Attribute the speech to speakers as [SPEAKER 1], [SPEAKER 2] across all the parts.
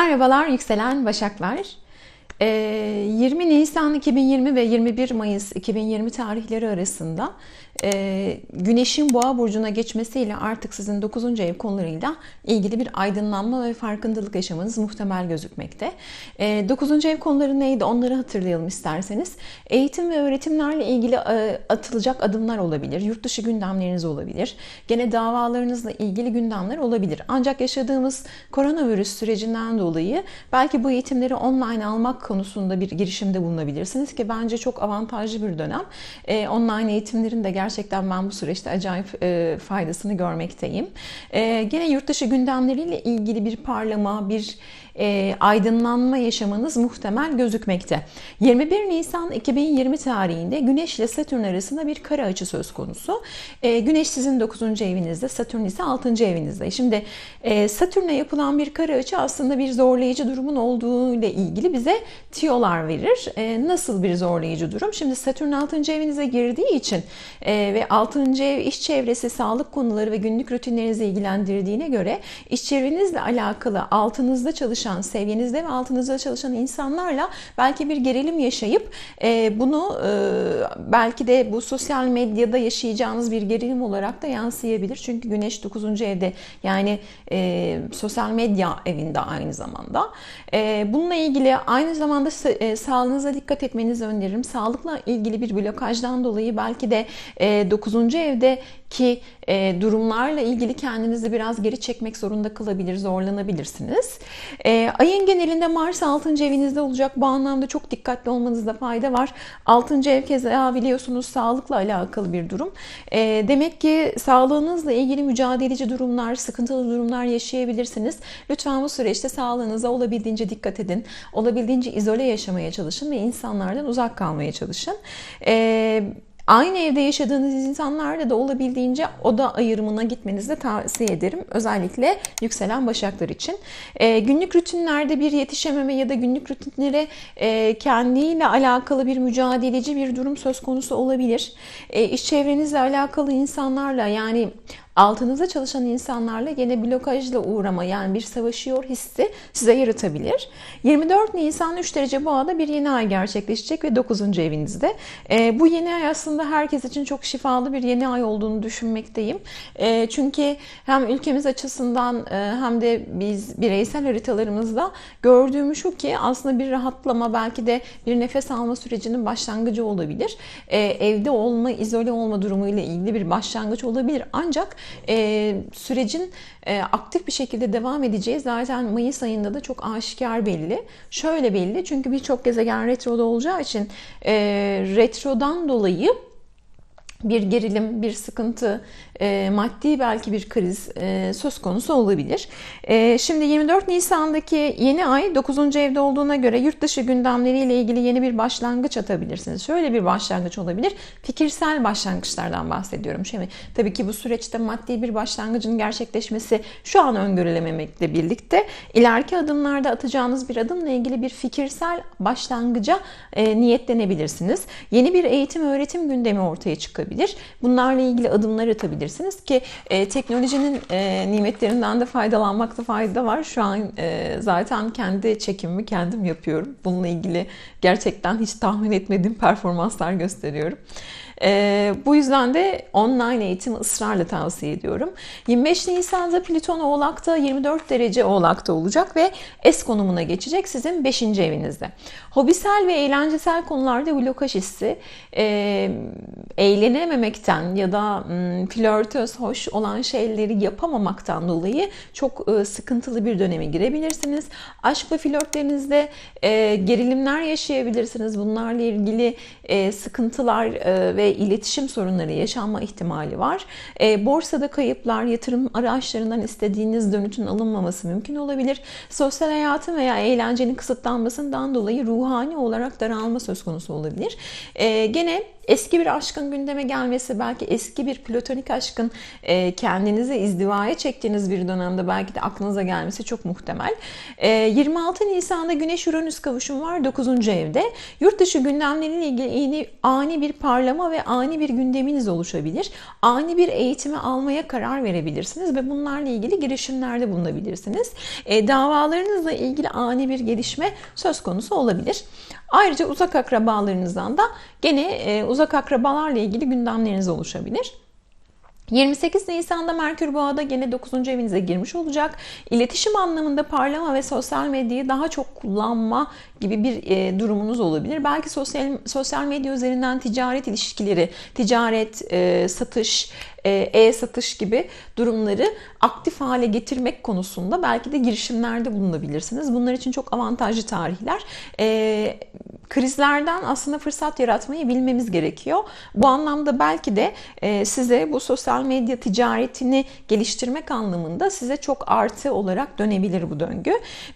[SPEAKER 1] Merhabalar yükselen Başaklar. 20 Nisan 2020 ve 21 Mayıs 2020 tarihleri arasında e, Güneş'in Boğa burcuna geçmesiyle artık sizin 9. ev konularıyla ilgili bir aydınlanma ve farkındalık yaşamanız muhtemel gözükmekte. 9. ev konuları neydi? Onları hatırlayalım isterseniz. Eğitim ve öğretimlerle ilgili e, atılacak adımlar olabilir. Yurt dışı gündemleriniz olabilir. Gene davalarınızla ilgili gündemler olabilir. Ancak yaşadığımız koronavirüs sürecinden dolayı belki bu eğitimleri online almak konusunda bir girişimde bulunabilirsiniz ki bence çok avantajlı bir dönem. E, online eğitimlerin de gerçekten ben bu süreçte acayip e, faydasını görmekteyim. E, gene yurt dışı gündemleriyle ilgili bir parlama, bir e, aydınlanma yaşamanız muhtemel gözükmekte. 21 Nisan 2020 tarihinde Güneş ile Satürn arasında bir kara açı söz konusu. E, Güneş sizin 9. evinizde, Satürn ise 6. evinizde. Şimdi e, Satürn'e yapılan bir kara açı aslında bir zorlayıcı durumun olduğu ile ilgili bize tiyolar verir. E, nasıl bir zorlayıcı durum? Şimdi Satürn 6. evinize girdiği için e, ve 6. ev iş çevresi, sağlık konuları ve günlük rutinlerinizi ilgilendirdiğine göre iş çevrenizle alakalı altınızda çalışan çalışan, seviyenizde ve altınızda çalışan insanlarla belki bir gerilim yaşayıp e, bunu e, belki de bu sosyal medyada yaşayacağınız bir gerilim olarak da yansıyabilir. Çünkü Güneş 9. evde yani e, sosyal medya evinde aynı zamanda. E, bununla ilgili aynı zamanda e, sağlığınıza dikkat etmenizi öneririm. Sağlıkla ilgili bir blokajdan dolayı belki de e, 9. evde ki e, durumlarla ilgili kendinizi biraz geri çekmek zorunda kalabilir, zorlanabilirsiniz. E, ayın genelinde Mars 6. evinizde olacak. Bu anlamda çok dikkatli olmanızda fayda var. 6. ev keza biliyorsunuz sağlıkla alakalı bir durum. E, demek ki sağlığınızla ilgili mücadeleci durumlar, sıkıntılı durumlar yaşayabilirsiniz. Lütfen bu süreçte sağlığınıza olabildiğince dikkat edin. Olabildiğince izole yaşamaya çalışın ve insanlardan uzak kalmaya çalışın. Eee Aynı evde yaşadığınız insanlarla da olabildiğince oda ayırımına gitmenizi tavsiye ederim. Özellikle yükselen başaklar için. E, günlük rutinlerde bir yetişememe ya da günlük rutinlere e, kendiyle alakalı bir mücadeleci bir durum söz konusu olabilir. E, iş çevrenizle alakalı insanlarla yani altınıza çalışan insanlarla yine blokajla uğrama yani bir savaşıyor hissi size yaratabilir. 24 Nisan 3 derece boğada bir yeni ay gerçekleşecek ve 9. evinizde. E, bu yeni ay aslında herkes için çok şifalı bir yeni ay olduğunu düşünmekteyim. E, çünkü hem ülkemiz açısından e, hem de biz bireysel haritalarımızda gördüğümüz şu ki aslında bir rahatlama belki de bir nefes alma sürecinin başlangıcı olabilir. E, evde olma, izole olma durumu ile ilgili bir başlangıç olabilir. Ancak e, sürecin e, aktif bir şekilde devam edeceği zaten Mayıs ayında da çok aşikar belli. Şöyle belli çünkü birçok gezegen retroda olacağı için e, retrodan dolayı bir gerilim, bir sıkıntı, e, maddi belki bir kriz e, söz konusu olabilir. E, şimdi 24 Nisan'daki yeni ay 9. evde olduğuna göre yurt dışı gündemleriyle ilgili yeni bir başlangıç atabilirsiniz. Şöyle bir başlangıç olabilir. Fikirsel başlangıçlardan bahsediyorum. Şimdi tabii ki bu süreçte maddi bir başlangıcın gerçekleşmesi şu an öngörülememekle birlikte ileriki adımlarda atacağınız bir adımla ilgili bir fikirsel başlangıca niyetlenebilirsiniz. Yeni bir eğitim öğretim gündemi ortaya çıkabilir. Bunlarla ilgili adımlar atabilirsiniz ki e, teknolojinin e, nimetlerinden de faydalanmakta fayda var. Şu an e, zaten kendi çekimimi kendim yapıyorum. Bununla ilgili gerçekten hiç tahmin etmediğim performanslar gösteriyorum. E, bu yüzden de online eğitimi ısrarla tavsiye ediyorum. 25 Nisan'da Plüton Oğlak'ta 24 derece Oğlak'ta olacak ve S konumuna geçecek sizin 5. evinizde. Hobisel ve eğlencesel konularda blokaj hissi e, eğlenememekten ya da m, flörtöz, hoş olan şeyleri yapamamaktan dolayı çok e, sıkıntılı bir döneme girebilirsiniz. Aşk ve flörtlerinizde e, gerilimler yaşayabilirsiniz. Bunlarla ilgili e, sıkıntılar e, ve iletişim sorunları yaşanma ihtimali var. E, borsada kayıplar, yatırım araçlarından istediğiniz dönütün alınmaması mümkün olabilir. Sosyal hayatın veya eğlencenin kısıtlanmasından dolayı ruhani olarak daralma söz konusu olabilir. E, gene eski bir aşkın gündeme gelmesi, belki eski bir platonik aşkın e, kendinizi izdivaya çektiğiniz bir dönemde belki de aklınıza gelmesi çok muhtemel. E, 26 Nisan'da Güneş-Uranüs kavuşumu var 9. evde. Yurt dışı gündemleriyle ilgili ani bir parlama ve ani bir gündeminiz oluşabilir. Ani bir eğitimi almaya karar verebilirsiniz ve bunlarla ilgili girişimlerde bulunabilirsiniz. E, davalarınızla ilgili ani bir gelişme söz konusu olabilir. Ayrıca uzak akrabalarınızdan da gene e, uzak akrabalarla ilgili gündemleriniz oluşabilir. 28 Nisan'da Merkür Boğa'da gene 9. evinize girmiş olacak. İletişim anlamında parlama ve sosyal medyayı daha çok kullanma gibi bir e, durumunuz olabilir. Belki sosyal sosyal medya üzerinden ticaret ilişkileri, ticaret, e, satış, e-satış gibi durumları aktif hale getirmek konusunda belki de girişimlerde bulunabilirsiniz. Bunlar için çok avantajlı tarihler. E, krizlerden aslında fırsat yaratmayı bilmemiz gerekiyor. Bu anlamda belki de e, size bu sosyal medya ticaretini geliştirmek anlamında size çok artı olarak dönebilir bu döngü.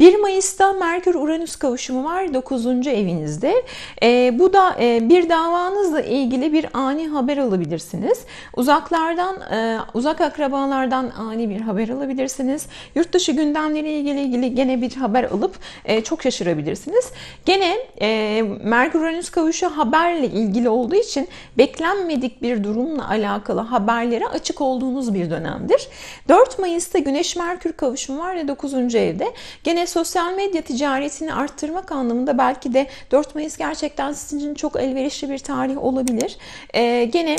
[SPEAKER 1] 1 Mayıs'ta Merkür-Uranüs kavuşumu var 9. evinizde. E, bu da e, bir davanızla ilgili bir ani haber alabilirsiniz. Uzaklardan, e, uzak akrabalardan ani bir haber alabilirsiniz. Yurt dışı gündemleriyle ilgili, ilgili gene bir haber alıp e, çok şaşırabilirsiniz. Gene e, Merkür-Uranüs kavuşu haberle ilgili olduğu için beklenmedik bir durumla alakalı haberlere açık olduğunuz bir dönemdir. 4 Mayıs'ta Güneş-Merkür kavuşumu var ve 9. evde. Gene sosyal medya ticaretini arttırmak anlamında belki de 4 Mayıs gerçekten sizin için çok elverişli bir tarih olabilir. Gene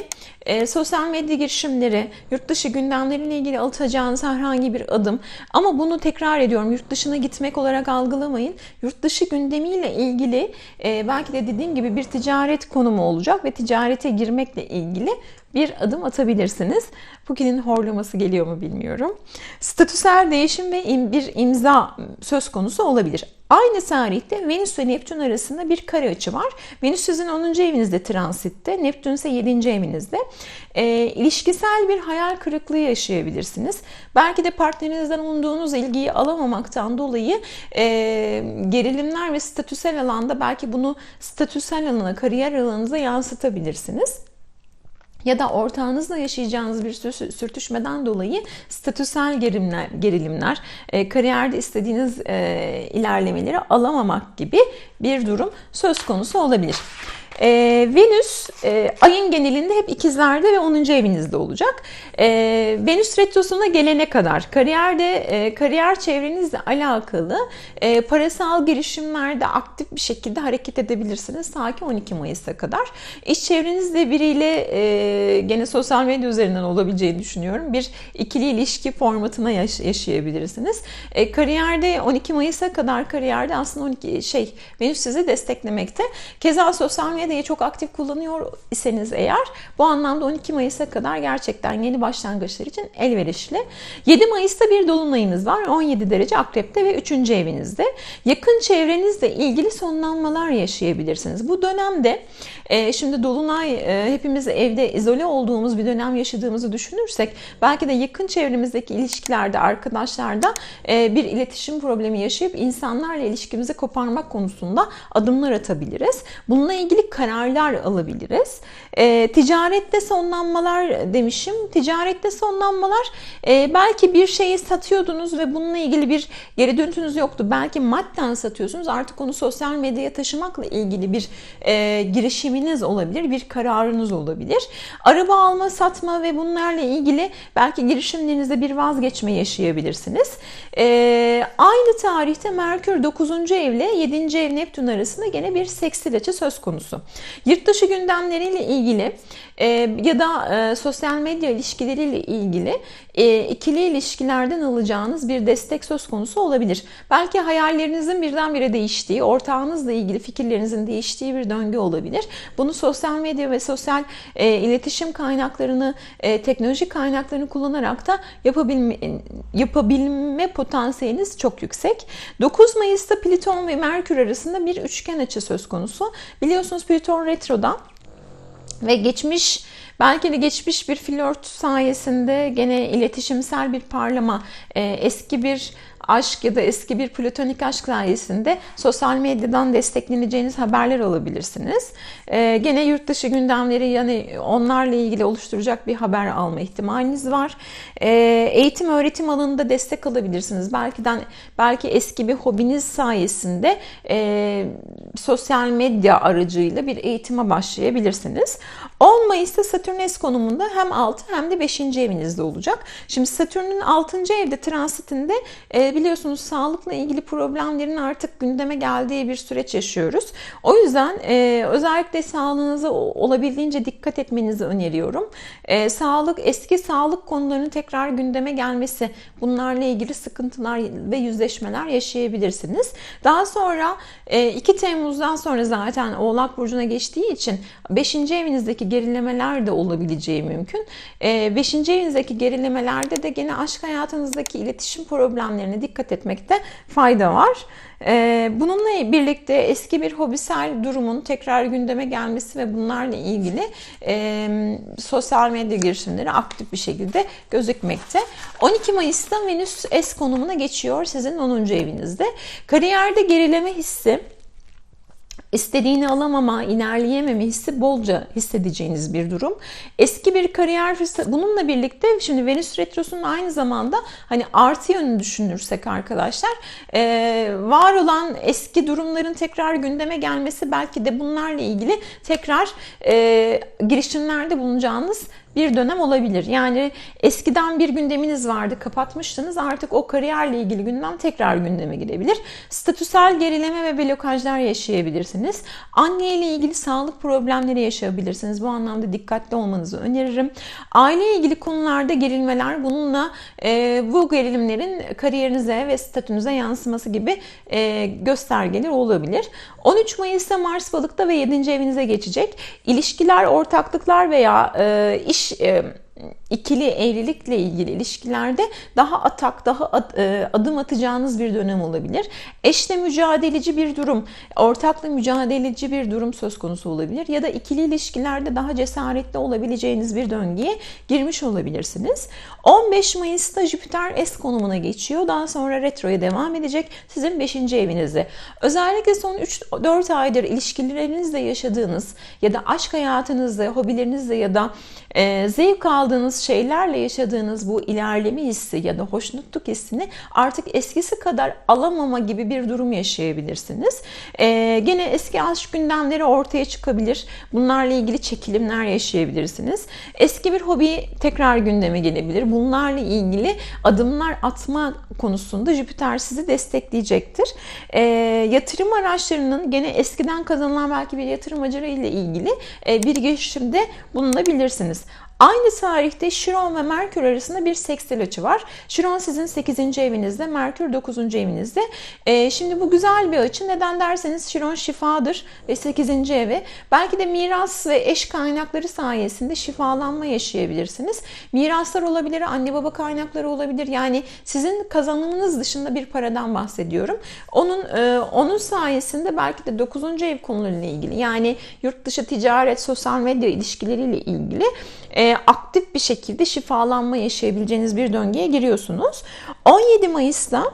[SPEAKER 1] sosyal medya girişimleri, yurt dışı gündemleriyle ilgili atacağınız herhangi bir adım ama bunu tekrar ediyorum yurt dışına gitmek olarak algılamayın. Yurt dışı gündemiyle ilgili e, belki de dediğim gibi bir ticaret konumu olacak ve ticarete girmekle ilgili bir adım atabilirsiniz. Bugünün horlaması geliyor mu bilmiyorum. Statüsel değişim ve bir imza söz konusu olabilir. Aynı tarihte Venüs ve Neptün arasında bir kare açı var. Venüs sizin 10. evinizde transitte, Neptün ise 7. evinizde. E, ilişkisel bir hayal kırıklığı yaşayabilirsiniz. Belki de partnerinizden umduğunuz ilgiyi alamamaktan dolayı e, gerilimler ve statüsel alanda belki bunu statüsel alana, kariyer alanınıza yansıtabilirsiniz ya da ortağınızla yaşayacağınız bir sürtüşmeden dolayı statüsel gerilimler, gerilimler kariyerde istediğiniz e, ilerlemeleri alamamak gibi bir durum söz konusu olabilir. E, Venüs e, ayın genelinde hep ikizlerde ve 10. evinizde olacak. E, Venüs retrosuna gelene kadar kariyerde e, kariyer çevrenizle alakalı e, parasal girişimlerde aktif bir şekilde hareket edebilirsiniz ta ki 12 Mayıs'a kadar. İş çevrenizde biriyle e, gene sosyal medya üzerinden olabileceğini düşünüyorum. Bir ikili ilişki formatına yaş- yaşayabilirsiniz. E, kariyerde 12 Mayıs'a kadar kariyerde aslında 12 şey Venüs sizi desteklemekte. Keza sosyal medya medyayı çok aktif kullanıyor iseniz eğer bu anlamda 12 Mayıs'a kadar gerçekten yeni başlangıçlar için elverişli. 7 Mayıs'ta bir dolunayınız var. 17 derece akrepte ve 3. evinizde. Yakın çevrenizle ilgili sonlanmalar yaşayabilirsiniz. Bu dönemde e, şimdi dolunay e, hepimiz evde izole olduğumuz bir dönem yaşadığımızı düşünürsek belki de yakın çevremizdeki ilişkilerde arkadaşlarda e, bir iletişim problemi yaşayıp insanlarla ilişkimizi koparmak konusunda adımlar atabiliriz. Bununla ilgili kararlar alabiliriz. E, ticarette sonlanmalar demişim. Ticarette sonlanmalar e, belki bir şeyi satıyordunuz ve bununla ilgili bir geri dönütünüz yoktu. Belki madden satıyorsunuz. Artık onu sosyal medyaya taşımakla ilgili bir e, girişiminiz olabilir. Bir kararınız olabilir. Araba alma, satma ve bunlarla ilgili belki girişimlerinizde bir vazgeçme yaşayabilirsiniz. E, aynı tarihte Merkür 9. evle 7. ev Neptün arasında gene bir seksil açı söz konusu. Yurt dışı gündemleriyle ilgili e, ya da e, sosyal medya ilişkileriyle ilgili e, ikili ilişkilerden alacağınız bir destek söz konusu olabilir. Belki hayallerinizin birdenbire değiştiği, ortağınızla ilgili fikirlerinizin değiştiği bir döngü olabilir. Bunu sosyal medya ve sosyal e, iletişim kaynaklarını, e, teknoloji kaynaklarını kullanarak da yapabilme, yapabilme potansiyeliniz çok yüksek. 9 Mayıs'ta Plüton ve Merkür arasında bir üçgen açı söz konusu. Biliyorsunuz Plüton retroda ve geçmiş belki de geçmiş bir flört sayesinde gene iletişimsel bir parlama, eski bir aşk ya da eski bir platonik aşk sayesinde sosyal medyadan destekleneceğiniz haberler alabilirsiniz. Ee, gene yurt dışı gündemleri yani onlarla ilgili oluşturacak bir haber alma ihtimaliniz var. Ee, eğitim öğretim alanında destek alabilirsiniz. Belki de belki eski bir hobiniz sayesinde e, sosyal medya aracıyla bir eğitime başlayabilirsiniz. 10 Mayıs'ta Satürn konumunda hem 6 hem de 5. evinizde olacak. Şimdi Satürn'ün 6. evde transitinde e, biliyorsunuz sağlıkla ilgili problemlerin artık gündeme geldiği bir süreç yaşıyoruz. O yüzden e, özellikle sağlığınıza olabildiğince dikkat etmenizi öneriyorum. E, sağlık, eski sağlık konularının tekrar gündeme gelmesi, bunlarla ilgili sıkıntılar ve yüzleşmeler yaşayabilirsiniz. Daha sonra 2 Temmuz'dan sonra zaten Oğlak Burcu'na geçtiği için 5. evinizdeki gerilemeler de olabileceği mümkün. 5. evinizdeki gerilemelerde de gene aşk hayatınızdaki iletişim problemlerine dikkat etmekte fayda var. Bununla birlikte eski bir hobisel durumun tekrar gündeme gelmesi ve bunlarla ilgili sosyal medya girişimleri aktif bir şekilde gözükmekte. 12 Mayıs'ta Venüs S konumuna geçiyor sizin 10. evinizde. Kariyerde gerileme hissi istediğini alamama, ilerleyememe hissi bolca hissedeceğiniz bir durum. Eski bir kariyer fırsatı, bununla birlikte şimdi Venüs Retrosu'nun aynı zamanda hani artı yönünü düşünürsek arkadaşlar e, var olan eski durumların tekrar gündeme gelmesi belki de bunlarla ilgili tekrar e, girişimlerde bulunacağınız bir dönem olabilir. Yani eskiden bir gündeminiz vardı, kapatmıştınız. Artık o kariyerle ilgili gündem tekrar gündeme girebilir. Statüsel gerileme ve blokajlar yaşayabilirsiniz. Anne ile ilgili sağlık problemleri yaşayabilirsiniz. Bu anlamda dikkatli olmanızı öneririm. Aile ilgili konularda gerilmeler bununla e, bu gerilimlerin kariyerinize ve statünüze yansıması gibi e, göstergeler olabilir. 13 Mayıs'ta Mars balıkta ve 7. evinize geçecek. İlişkiler, ortaklıklar veya e, iş e, ikili evlilikle ilgili ilişkilerde daha atak, daha e, adım atacağınız bir dönem olabilir. Eşle mücadeleci bir durum, ortakla mücadeleci bir durum söz konusu olabilir. Ya da ikili ilişkilerde daha cesaretli olabileceğiniz bir döngüye girmiş olabilirsiniz. 15 Mayıs'ta Jüpiter S konumuna geçiyor. Daha sonra retroya devam edecek sizin 5. evinizde. Özellikle son 3-4 aydır ilişkilerinizle yaşadığınız ya da aşk hayatınızda, hobilerinizde ya da e, zevk aldığınız şeylerle yaşadığınız bu ilerleme hissi ya da hoşnutluk hissini artık eskisi kadar alamama gibi bir durum yaşayabilirsiniz. Ee, gene eski aşk gündemleri ortaya çıkabilir. Bunlarla ilgili çekilimler yaşayabilirsiniz. Eski bir hobi tekrar gündeme gelebilir. Bunlarla ilgili adımlar atma konusunda Jüpiter sizi destekleyecektir. Ee, yatırım araçlarının gene eskiden kazanılan belki bir yatırım aracı ile ilgili e, bir girişimde bulunabilirsiniz. Aynı tarihte Şiron ve Merkür arasında bir sekstil açı var. Şiron sizin 8. evinizde, Merkür 9. evinizde. Ee, şimdi bu güzel bir açı. Neden derseniz Şiron şifadır ve 8. evi. Belki de miras ve eş kaynakları sayesinde şifalanma yaşayabilirsiniz. Miraslar olabilir, anne baba kaynakları olabilir. Yani sizin kazanımınız dışında bir paradan bahsediyorum. Onun e, onun sayesinde belki de 9. ev konularıyla ilgili yani yurt dışı ticaret, sosyal medya ilişkileriyle ilgili e, aktif bir şekilde şifalanma yaşayabileceğiniz bir döngüye giriyorsunuz. 17 Mayıs'ta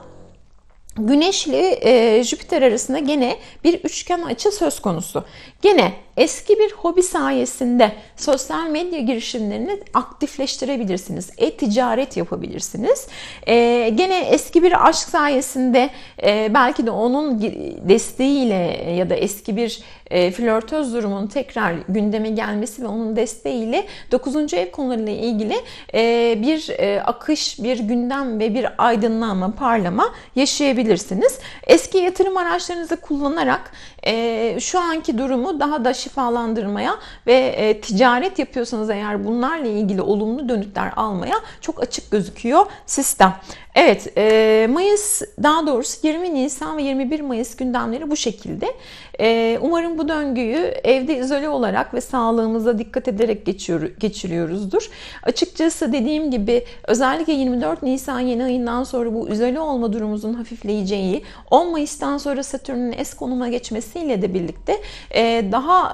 [SPEAKER 1] Güneş ile e, Jüpiter arasında gene bir üçgen açı söz konusu. Gene eski bir hobi sayesinde sosyal medya girişimlerini aktifleştirebilirsiniz. E-ticaret yapabilirsiniz. E, gene eski bir aşk sayesinde e, belki de onun desteğiyle ya da eski bir e, flörtöz durumun tekrar gündeme gelmesi ve onun desteğiyle 9. ev konularıyla ilgili e, bir e, akış, bir gündem ve bir aydınlanma, parlama yaşayabilirsiniz. Eski yatırım araçlarınızı kullanarak e, şu anki durumu daha da şifalandırmaya ve e, ticaret yapıyorsanız eğer bunlarla ilgili olumlu dönütler almaya çok açık gözüküyor sistem. Evet, e, Mayıs daha doğrusu 20 Nisan ve 21 Mayıs gündemleri bu şekilde. E, umarım bu döngüyü evde izole olarak ve sağlığımıza dikkat ederek geçiyor, geçiriyoruzdur. Açıkçası dediğim gibi özellikle 24 Nisan yeni ayından sonra bu izole olma durumumuzun hafifleyeceği, 10 Mayıs'tan sonra Satürn'ün es konuma geçmesiyle de birlikte e, daha...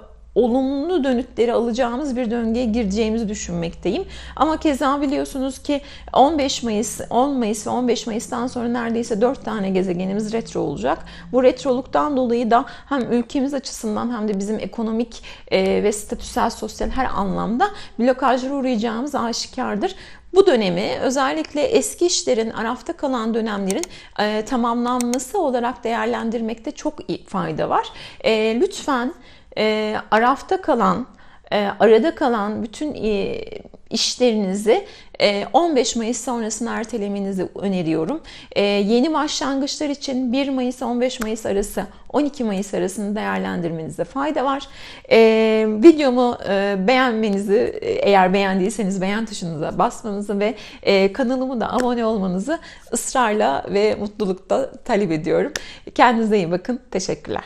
[SPEAKER 1] E, olumlu dönütleri alacağımız bir döngüye gireceğimizi düşünmekteyim. Ama keza biliyorsunuz ki 15 Mayıs, 10 Mayıs ve 15 Mayıs'tan sonra neredeyse 4 tane gezegenimiz retro olacak. Bu retroluktan dolayı da hem ülkemiz açısından hem de bizim ekonomik e, ve statüsel sosyal her anlamda blokajlara uğrayacağımız aşikardır. Bu dönemi özellikle eski işlerin, arafta kalan dönemlerin e, tamamlanması olarak değerlendirmekte çok fayda var. E, lütfen e, arafta kalan, e, arada kalan bütün e, işlerinizi e, 15 Mayıs sonrasına ertelemenizi öneriyorum. E, yeni başlangıçlar için 1 Mayıs 15 Mayıs arası 12 Mayıs arasını değerlendirmenizde fayda var. E, videomu e, beğenmenizi e, eğer beğendiyseniz beğen tuşunuza basmanızı ve e, kanalımı da abone olmanızı ısrarla ve mutlulukla talep ediyorum. Kendinize iyi bakın. Teşekkürler.